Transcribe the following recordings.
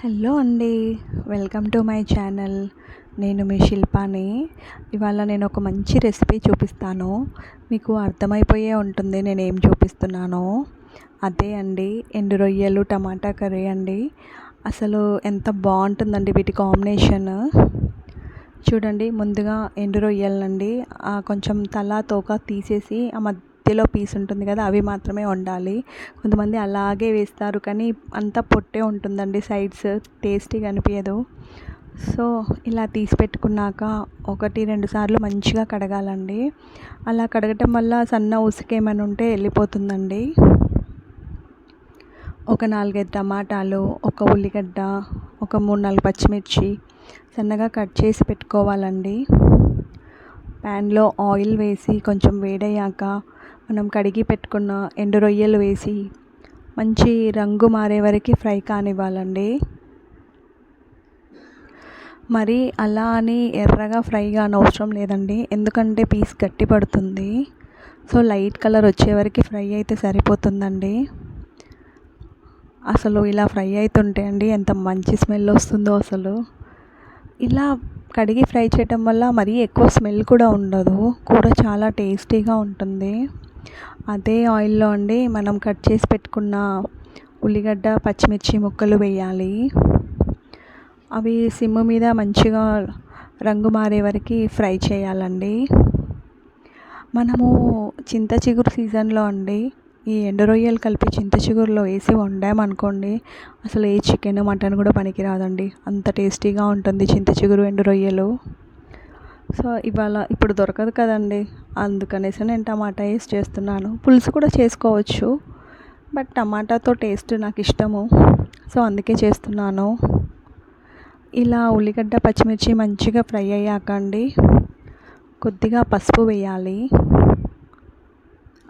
Hello అండి welcome to my channel. నేను మీ శిల్పాని. ఇవాళ నేను ఒక మంచి రెసిపీ చూపిస్తాను. మీకు అర్థమైపోయే ఉంటుంది నేను ఏం చూపిస్తున్నానో. అదే అండి ఎండు రొయ్యలు టమాటా కర్రీ అండి. అసలు ఎంత బాగుంటుందండి వీటి కాంబినేషన్. చూడండి ముందుగా ఎండు రొయ్యలండి కొంచెం తల తోక తీసేసి ఆ మధ్యలో పీస్ ఉంటుంది కదా అవి మాత్రమే వండాలి. కొంతమంది అలాగే వేస్తారు కానీ అంతా పొట్టే ఉంటుందండి సైడ్స్ టేస్టీగా అనిపించదు సో ఇలా తీసి పెట్టుకున్నాక ఒకటి రెండు సార్లు మంచిగా కడగాలండి. అలా కడగటం వల్ల సన్న ఉసుక ఏమైనా ఉంటే వెళ్ళిపోతుందండి. ఒక నాలుగైదు టమాటాలు ఒక ఉల్లిగడ్డ ఒక మూడు నాలుగు పచ్చిమిర్చి సన్నగా కట్ చేసి పెట్టుకోవాలండి. ప్యాన్లో ఆయిల్ వేసి కొంచెం వేడయ్యాక మనం కడిగి పెట్టుకున్న ఎండు రొయ్యలు వేసి మంచి రంగు మారే వరకు ఫ్రై కానివ్వాలండి. మరి అలా అని ఎర్రగా ఫ్రై కానవసరం లేదండి. ఎందుకంటే పీస్ గట్టి పడుతుంది. సో లైట్ కలర్ వచ్చే వరకు ఫ్రై అయితే సరిపోతుందండి. అసలు ఇలా ఫ్రై అవుతుంటే అండి ఎంత మంచి స్మెల్ వస్తుందో అసలు. ఇలా కడిగి ఫ్రై చేయటం వల్ల మరీ ఎక్కువ స్మెల్ కూడా ఉండదు. కూర చాలా టేస్టీగా ఉంటుంది. అదే ఆయిల్లో అండి మనం కట్ చేసి పెట్టుకున్న ఉల్లిగడ్డ పచ్చిమిర్చి ముక్కలు వేయాలి. అవి సిమ్ మీద మంచిగా రంగు మారే వరకు ఫ్రై చేయాలండి. మనము చింత చిగురు సీజన్లో అండి ఈ ఎండు రొయ్యలు కలిపి చింత చిగురులో వేసి వండామనుకోండి అసలు ఏ చికెన్ మటన్ కూడా పనికిరాదండి. అంత టేస్టీగా ఉంటుంది చింత చిగురు ఎండు రొయ్యలు. సో ఇవాళ ఇప్పుడు దొరకదు కదండి. అందుకనేసి నేను టమాటా వేసి చేస్తున్నాను. పులుసు కూడా చేసుకోవచ్చు. బట్ టమాటాతో టేస్ట్ నాకు ఇష్టము. సో అందుకే చేస్తున్నాను. ఇలా ఉల్లిగడ్డ పచ్చిమిర్చి మంచిగా ఫ్రై అయ్యాక అండి కొద్దిగా పసుపు వేయాలి.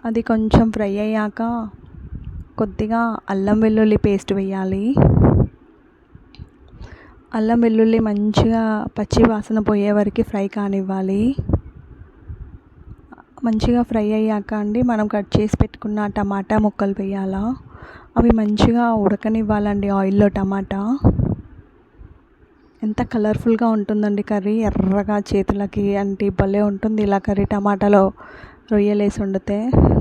అది కొంచెం ఫ్రై అయ్యాక కొద్దిగా అల్లం వెల్లుల్లి పేస్ట్ వేయాలి. అల్లం వెల్లుల్లి మంచిగా పచ్చి వాసన పోయే వరకు ఫ్రై కానివ్వాలి. మంచిగా ఫ్రై అయ్యాక అండి మనం కట్ చేసి పెట్టుకున్న టమాటా ముక్కలు వేయాలా? అవి మంచిగా ఉడకనివ్వాలండి ఆయిల్లో టమాటా. ఎంత కలర్ఫుల్గా ఉంటుందండి కర్రీ. ఎర్రగా చేతులకి అంటే భలే ఉంటుంది ఇలా కర్రీ టమాటాలో రొయ్యలేసి వండితే.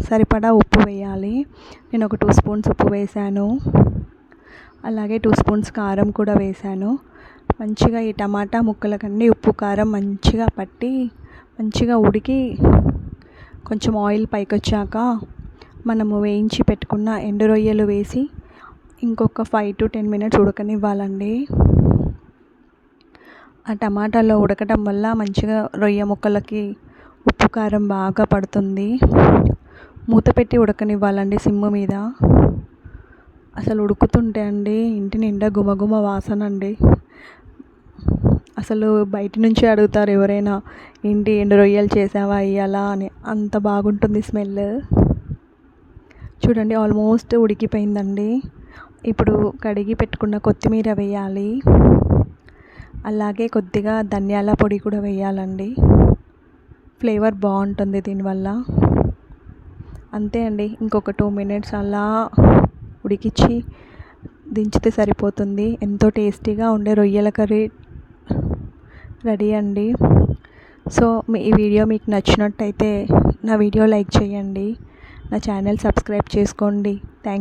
సరిపడా ఉప్పు వేయాలి. నేను ఒక టూ స్పూన్స్ ఉప్పు వేసాను అలాగే టూ స్పూన్స్ కారం కూడా వేసాను మంచిగా ఈ టమాటా ముక్కలకన్నీ ఉప్పు కారం మంచిగా పట్టి మంచిగా ఉడికి కొంచెం ఆయిల్ పైకి వచ్చాక మనము వేయించి పెట్టుకున్న ఎండు రొయ్యలు వేసి ఇంకొక ఫైవ్ టు టెన్ మినిట్స్ ఉడకనివ్వాలండి. ఆ టమాటాలో ఉడకటం వల్ల మంచిగా రొయ్య ముక్కలకి ఉప్పు కారం బాగా పడుతుంది. మూత పెట్టి ఉడకనివ్వాలండి సిమ్ మీద. అసలు ఉడుకుతుంటే అండి ఇంటి నిండా గుమగుమ వాసన అండి. అసలు బయట నుంచి అడుగుతారు ఎవరైనా ఏంటి ఎండు రొయ్యలు చేసావా ఇయ్యాలా అని. అంత బాగుంటుంది స్మెల్. చూడండి ఆల్మోస్ట్ ఉడికిపోయిందండి. ఇప్పుడు కడిగి పెట్టుకున్న కొత్తిమీర వేయాలి. అలాగే కొద్దిగా ధనియాల పొడి కూడా వేయాలండి. ఫ్లేవర్ బాగుంటుంది దీనివల్ల. అంతే అండి ఇంకొక టూ మినిట్స్ అలా ఉడికించి దించితే సరిపోతుంది. ఎంతో టేస్టీగా ఉండే రొయ్యల కర్రీ రెడీ అండి. సో మీ ఈ వీడియో మీకు నచ్చినట్టయితే నా వీడియో లైక్ చేయండి. నా ఛానల్ సబ్స్క్రైబ్ చేసుకోండి. థ్యాంక్